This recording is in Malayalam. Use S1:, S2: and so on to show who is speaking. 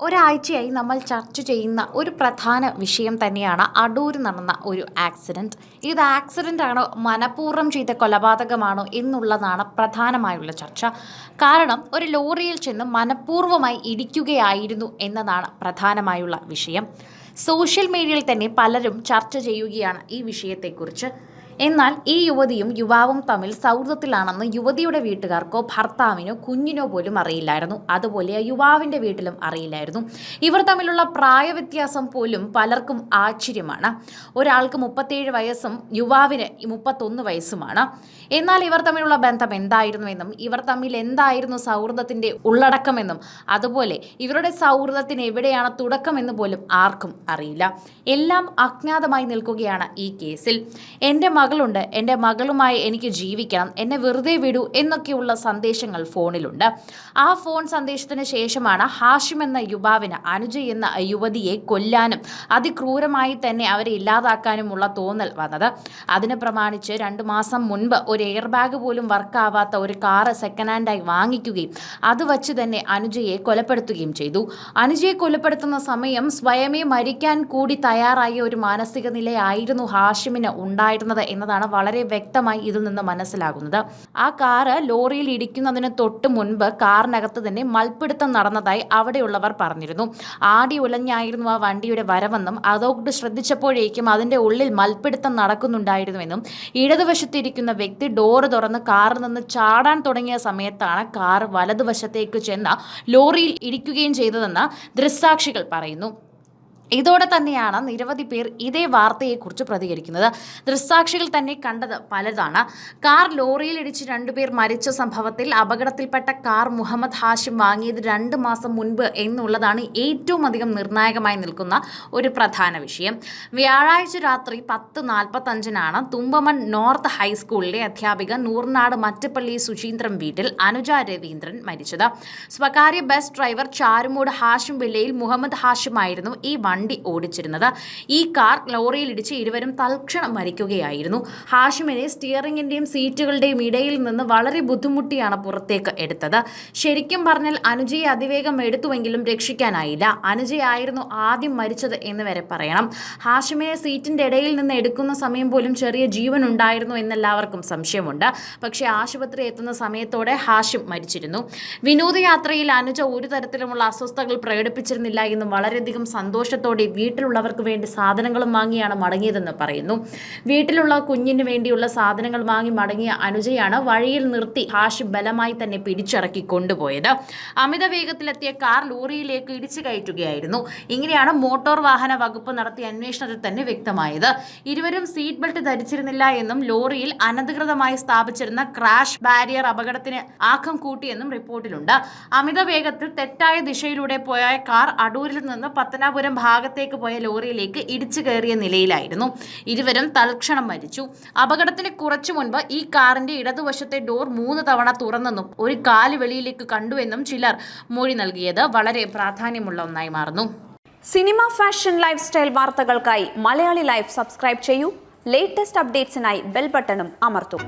S1: ഒരാഴ്ചയായി നമ്മൾ ചർച്ച ചെയ്യുന്ന ഒരു പ്രധാന വിഷയം തന്നെയാണ് അടൂർ നടന്ന ഒരു ആക്സിഡന്റ് ഇത് ആക്സിഡന്റ് ആണോ മനഃപൂർവം ചെയ്ത കൊലപാതകമാണോ എന്നുള്ളതാണ് പ്രധാനമായുള്ള ചർച്ച. കാരണം ഒരു ലോറിയിൽ ചെന്ന് മനഃപൂർവമായി ഇടിക്കുകയായിരുന്നു എന്നതാണ് പ്രധാനമായുള്ള വിഷയം. സോഷ്യൽ മീഡിയയിൽ തന്നെ പലരും ചർച്ച ചെയ്യുകയാണ് ഈ വിഷയത്തെക്കുറിച്ച്. എന്നാൽ ഈ യുവതിയും യുവാവും തമ്മിൽ സൗഹൃദത്തിലാണെന്ന് യുവതിയുടെ വീട്ടുകാർക്കോ ഭർത്താവിനോ കുഞ്ഞിനോ പോലും അറിയില്ലായിരുന്നു. അതുപോലെ യുവാവിന്റെ വീട്ടിലും അറിയില്ലായിരുന്നു. ഇവർ തമ്മിലുള്ള പ്രായവ്യത്യാസം പോലും പലർക്കും ആശ്ചര്യമാണ്. ഒരാൾക്ക് മുപ്പത്തേഴ് വയസ്സും യുവാവിന് മുപ്പത്തൊന്ന് വയസ്സുമാണ്. എന്നാൽ ഇവർ തമ്മിലുള്ള ബന്ധം എന്തായിരുന്നു എന്നും ഇവർ തമ്മിൽ എന്തായിരുന്നു സൗഹൃദത്തിന്റെ ഉള്ളടക്കമെന്നും അതുപോലെ ഇവരുടെ സൗഹൃദത്തിന് എവിടെയാണ് തുടക്കമെന്ന് പോലും ആർക്കും അറിയില്ല. എല്ലാം അജ്ഞാതമായി നിൽക്കുകയാണ് ഈ കേസിൽ. എന്റെ മകളുണ്ട്. എന്റെ മകളുമായി എനിക്ക് ജീവിക്കണം. എന്നെ വെറുതെ വിടൂ എന്നൊക്കെയുള്ള സന്ദേശങ്ങൾ ഫോണിലുണ്ട്. ആ ഫോൺ സന്ദേശത്തിന് ശേഷമാണ് ഹാഷിം എന്ന യുവാവിന് അനുജ എന്ന യുവതിയെ കൊല്ലാനും അതിക്രൂരമായി തന്നെ അവരെ ഇല്ലാതാക്കാനുമുള്ള തോന്നൽ വന്നത്. അതിന് പ്രമാണിച്ച് രണ്ട് മാസം മുൻപ് ഒരു എയർ ബാഗ് പോലും വർക്കാവാത്ത ഒരു കാറ് സെക്കൻഡ് ഹാൻഡായി വാങ്ങിക്കുകയും അത് വച്ച് തന്നെ അനുജയെ കൊലപ്പെടുത്തുകയും ചെയ്തു. അനുജയെ കൊലപ്പെടുത്തുന്ന സമയം സ്വയമേ മരിക്കാൻ കൂടി തയ്യാറായ ഒരു മാനസിക നിലയായിരുന്നു ഹാഷിമിന് ഉണ്ടായിരുന്നത് എന്നതാണ് വളരെ വ്യക്തമായി ഇതിൽ നിന്ന് മനസ്സിലാകുന്നത്. ആ കാറ് ലോറിയിൽ ഇടിക്കുന്നതിന് തൊട്ട് മുൻപ് കാറിനകത്ത് തന്നെ മൽപ്പിടുത്തം നടന്നതായി അവിടെയുള്ളവർ പറഞ്ഞിരുന്നു. ആടി ഉലഞ്ഞായിരുന്നു ആ വണ്ടിയുടെ വരവെന്നും അതോട്ട് ശ്രദ്ധിച്ചപ്പോഴേക്കും അതിന്റെ ഉള്ളിൽ മൽപ്പിടുത്തം നടക്കുന്നുണ്ടായിരുന്നുവെന്നും ഇടതുവശത്തിരിക്കുന്ന വ്യക്തി ഡോറ് തുറന്ന് കാറിൽ നിന്ന് ചാടാൻ തുടങ്ങിയ സമയത്താണ് കാർ വലതുവശത്തേക്ക് ചെന്ന ലോറിയിൽ ഇടിക്കുകയും ചെയ്തതെന്ന് ദൃക്സാക്ഷികൾ പറയുന്നു. ഇതോടെ തന്നെയാണ് നിരവധി പേർ ഇതേ വാർത്തയെക്കുറിച്ച് പ്രതികരിക്കുന്നത്. ദൃക്സാക്ഷികൾ തന്നെ കണ്ടത് പലതാണ്. കാർ ലോറിയിൽ ഇടിച്ച് രണ്ടുപേർ മരിച്ച സംഭവത്തിൽ അപകടത്തിൽപ്പെട്ട കാർ മുഹമ്മദ് ഹാഷിം വാങ്ങിയത് രണ്ട് മാസം മുൻപ് എന്നുള്ളതാണ് ഏറ്റവും അധികം നിർണായകമായി നിൽക്കുന്ന ഒരു പ്രധാന വിഷയം. വ്യാഴാഴ്ച രാത്രി പത്ത് നാൽപ്പത്തഞ്ചിനാണ് തുമ്പമൺ നോർത്ത് ഹൈസ്കൂളിലെ അധ്യാപിക നൂർനാട് മറ്റപ്പള്ളി സുചീന്ദ്രൻ വീട്ടിൽ അനുജ രവീന്ദ്രൻ മരിച്ചത്. സ്വകാര്യ ബസ് ഡ്രൈവർ ചാരുമൂട് ഹാഷിം വില്ലയിൽ മുഹമ്മദ് ഹാഷിമായിരുന്നു ഈ വണ്ടി ഓടിച്ചിരുന്നത്. ഈ കാർ ലോറിയിൽ ഇടിച്ച് ഇരുവരും തൽക്ഷണം മരിക്കുകയായിരുന്നു. ഹാഷിമിനെ സ്റ്റിയറിംഗിന്റെയും സീറ്റുകളുടെയും ഇടയിൽ നിന്ന് വളരെ ബുദ്ധിമുട്ടിയാണ് പുറത്തേക്ക് എടുത്തത്. ശരിക്കും പറഞ്ഞാൽ അനുജയെ അതിവേഗം എടുത്തുവെങ്കിലും രക്ഷിക്കാനായില്ല. അനുജയായിരുന്നു ആദ്യം മരിച്ചത് എന്ന് വരെ പറയണം. ഹാഷിമിനെ സീറ്റിന്റെ ഇടയിൽ നിന്ന് എടുക്കുന്ന സമയം പോലും ചെറിയ ജീവൻ ഉണ്ടായിരുന്നു എന്നെല്ലാവർക്കും സംശയമുണ്ട്. പക്ഷേ ആശുപത്രി എത്തുന്ന സമയത്തോടെ ഹാഷിം മരിച്ചിരുന്നു. വിനോദയാത്രയിൽ അനുജ ഒരു തരത്തിലുമുള്ള അസ്വസ്ഥതകൾ പ്രകടിപ്പിച്ചിരുന്നില്ല എന്നും വളരെയധികം സന്തോഷത്തോടെ വീട്ടിലുള്ളവർക്ക് വേണ്ടി സാധനങ്ങളും വാങ്ങിയാണ് മടങ്ങിയതെന്ന് പറയുന്നു. വീട്ടിലുള്ള കുഞ്ഞിന് വേണ്ടിയുള്ള സാധനങ്ങൾ വാങ്ങി മടങ്ങിയ അനുജയാണ് വഴിയിൽ നിർത്തി ഹാഷ് ബലമായി തന്നെ പിടിച്ചിറക്കി കൊണ്ടുപോയത്. അമിത വേഗത്തിലെത്തിയ കാർ ലോറിയിലേക്ക് ഇടിച്ചു കയറ്റുകയായിരുന്നു. ഇങ്ങനെയാണ് മോട്ടോർ വാഹന വകുപ്പ് നടത്തിയ അന്വേഷണത്തിൽ തന്നെ വ്യക്തമായത്. ഇരുവരും സീറ്റ് ബെൽറ്റ് ധരിച്ചിരുന്നില്ല എന്നും ലോറിയിൽ അനധികൃതമായി സ്ഥാപിച്ചിരുന്ന ക്രാഷ് ബാരിയർ അപകടത്തിന് ആക്കം കൂട്ടിയെന്നും റിപ്പോർട്ടിലുണ്ട്. അമിത വേഗത്തിൽ തെറ്റായ ദിശയിലൂടെ പോയ കാർ അടൂരിൽ നിന്ന് പത്തനാപുരം ഭാഗത്തേക്ക് പോയ ലോറിയിലേക്ക് ഇടിച്ചു കയറിയ നിലയിലായിരുന്നു. ഇരുവരും തൽക്ഷണം മരിച്ചു. അപകടത്തിന് കുറച്ചു മുൻപ് ഈ കാറിന്റെ ഇടതുവശത്തെ ഡോർ മൂന്ന് തവണ തുറന്നെന്നും ഒരു കാൽ വെളിയിലേക്ക് കണ്ടുവെന്നും ചിലർ മൊഴി നൽകിയത് വളരെ പ്രാധാന്യമുള്ള ഒന്നായി മാറുന്നു.
S2: സിനിമ ഫാഷൻ ലൈഫ് സ്റ്റൈൽ വാർത്തകൾക്കായി മലയാളി ലൈഫ് സബ്സ്ക്രൈബ് ചെയ്യൂ. ലേറ്റസ്റ്റ് അപ്ഡേറ്റ്സിനായി ബെൽ ബട്ടണും അമർത്തും.